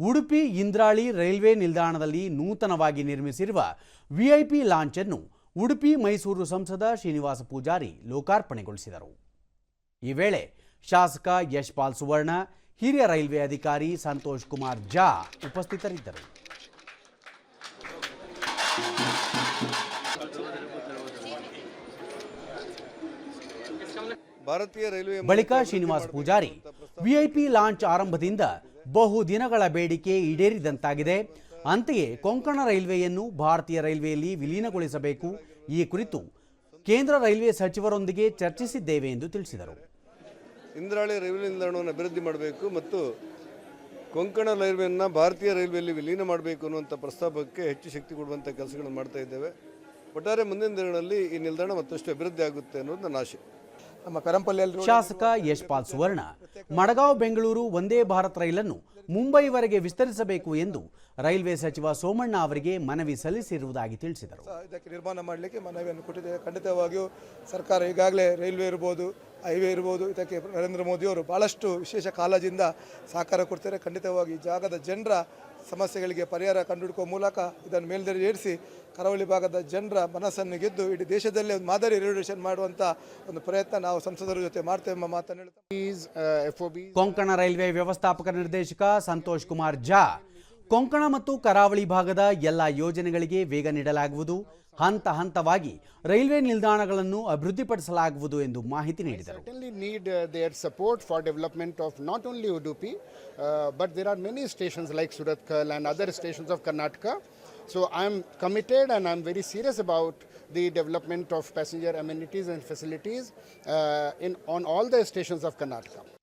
Udupi Indrali railway ನಿಲ್ದಾಣದಲ್ಲಿ ನೂತನವಾಗಿ ನಿರ್ಮಿಸಿರುವ ವಿಐಪಿ ಲಾಂಚ್ ಅನ್ನು ಉಡುಪಿ ಮೈಸೂರು ಸಂಸದ ಶ್ರೀನಿವಾಸ ಪೂಜಾರಿ ಲೋಕಾರ್ಪಣೆಗೊಳಿಸಿದರು. ಈ ವೇಳೆ ಶಾಸಕ ಯಶ್ಪಾಲ್ ಸುವರ್ಣ, ಹಿರಿಯ ರೈಲ್ವೆ ಅಧಿಕಾರಿ ಸಂತೋಷ್ ಕುಮಾರ್ ಜಾ ಉಪಸ್ಥಿತರಿದ್ದರು. ಭಾರತೀಯ ರೈಲ್ವೆ ಬಳಿಕ ಶ್ರೀನಿವಾಸ್ ಪೂಜಾರಿ ವಿಐಪಿ ಲಾಂಚ್ ಆರಂಭದಿಂದ ಬಹು ದಿನಗಳ ಬೇಡಿಕೆ ಈಡೇರಿದಂತಾಗಿದೆ. ಅಂತೆಯೇ ಕೊಂಕಣ ರೈಲ್ವೆಯನ್ನು ಭಾರತೀಯ ರೈಲ್ವೆಯಲ್ಲಿ ವಿಲೀನಗೊಳಿಸಬೇಕು. ಈ ಕುರಿತು ಕೇಂದ್ರ ರೈಲ್ವೆ ಸಚಿವರೊಂದಿಗೆ ಚರ್ಚಿಸಿದ್ದೇವೆ ಎಂದು ತಿಳಿಸಿದರು. ಇಂದ್ರಾಳಿ ರೈಲ್ವೆ ನಿಲ್ದಾಣವನ್ನು ಅಭಿವೃದ್ಧಿ ಮಾಡಬೇಕು ಮತ್ತು ಕೊಂಕಣ ರೈಲ್ವೆಯನ್ನು ಭಾರತೀಯ ರೈಲ್ವೆಯಲ್ಲಿ ವಿಲೀನ ಮಾಡಬೇಕು ಅನ್ನುವಂಥ ಪ್ರಸ್ತಾಪಕ್ಕೆ ಹೆಚ್ಚು ಶಕ್ತಿ ಕೊಡುವಂಥ ಕೆಲಸಗಳನ್ನು ಮಾಡ್ತಾ ಇದ್ದೇವೆ. ಒಟ್ಟಾರೆ ಮುಂದಿನ ದಿನಗಳಲ್ಲಿ ಈ ನಿಲ್ದಾಣ ಮತ್ತಷ್ಟು ಅಭಿವೃದ್ಧಿ ಆಗುತ್ತೆ ಅನ್ನೋದು ನನ್ನ ಆಶೆ. ಶಾಸಕ ಯಶ್ಪಾಲ್ ಸುವರ್ಣ ಮಡಗಾವ್ ಬೆಂಗಳೂರು ಒಂದೇ ಭಾರತ್ ರೈಲನ್ನು ಮುಂಬೈವರೆಗೆ ವಿಸ್ತರಿಸಬೇಕು ಎಂದು ರೈಲ್ವೆ ಸಚಿವ ಸೋಮಣ್ಣ ಅವರಿಗೆ ಮನವಿ ಸಲ್ಲಿಸಿರುವುದಾಗಿ ತಿಳಿಸಿದರು. ಇದಕ್ಕೆ ನಿರ್ಮಾಣ ಮಾಡಲಿಕ್ಕೆ ಮನವಿಯನ್ನು ಕೊಟ್ಟಿದ್ದೇವೆ ಖಂಡಿತವಾಗಿಯೂ ಸರ್ಕಾರ ಈಗಾಗಲೇ ರೈಲ್ವೆ ಇರ್ಬೋದು ಹೈವೇ ಇರ್ಬೋದು ಇದಕ್ಕೆ ನರೇಂದ್ರ ಮೋದಿಯವರು ಭಾಳಷ್ಟು ವಿಶೇಷ ಕಾಳಜಿಯಿಂದ ಸಹಕಾರ ಕೊಡ್ತಾರೆ. ಖಂಡಿತವಾಗಿ ಜಾಗದ ಜನರ ಸಮಸ್ಯೆಗಳಿಗೆ ಪರಿಹಾರ ಕಂಡುಹುಡುಕುವ ಮೂಲಕ ಇದನ್ನು ಮೇಲ್ದರ್ಜೆ ಏರಿಸಿ ಕರಾವಳಿ ಭಾಗದ ಜನರ ಮನಸ್ಸನ್ನು ಗೆದ್ದು ಇಡೀ ದೇಶದಲ್ಲೇ ಒಂದು ಮಾದರಿ ರೆವಲ್ಯೂಷನ್ ಮಾಡುವಂಥ ಒಂದು ಪ್ರಯತ್ನ ನಾವು ಸಂಸದರ ಜೊತೆ ಮಾಡ್ತೇವೆ ಎಂಬ ಮಾತನ್ನು These uh, ಕೊಂಕಣ ರೈಲ್ವೆ ವ್ಯವಸ್ಥಾಪಕ ನಿರ್ದೇಶಕ ಸಂತೋಷ್ ಕುಮಾರ್ ಝಾ ಕೊಂಕಣ ಮತ್ತು ಕರಾವಳಿ ಭಾಗದ ಎಲ್ಲ ಯೋಜನೆಗಳಿಗೆ ವೇಗ ನೀಡಲಾಗುವುದು. ಹಂತ ಹಂತವಾಗಿ ರೈಲ್ವೆ ನಿಲ್ದಾಣಗಳನ್ನು ಅಭಿವೃದ್ಧಿಪಡಿಸಲಾಗುವುದು ಎಂದು ಮಾಹಿತಿ ನೀಡಿದರು. Need their support for development of not only Udupi but there are many stations like Surathkal and other stations of Karnataka so I am committed and I am very serious about the development of passenger amenities and facilities in on all the stations of Karnataka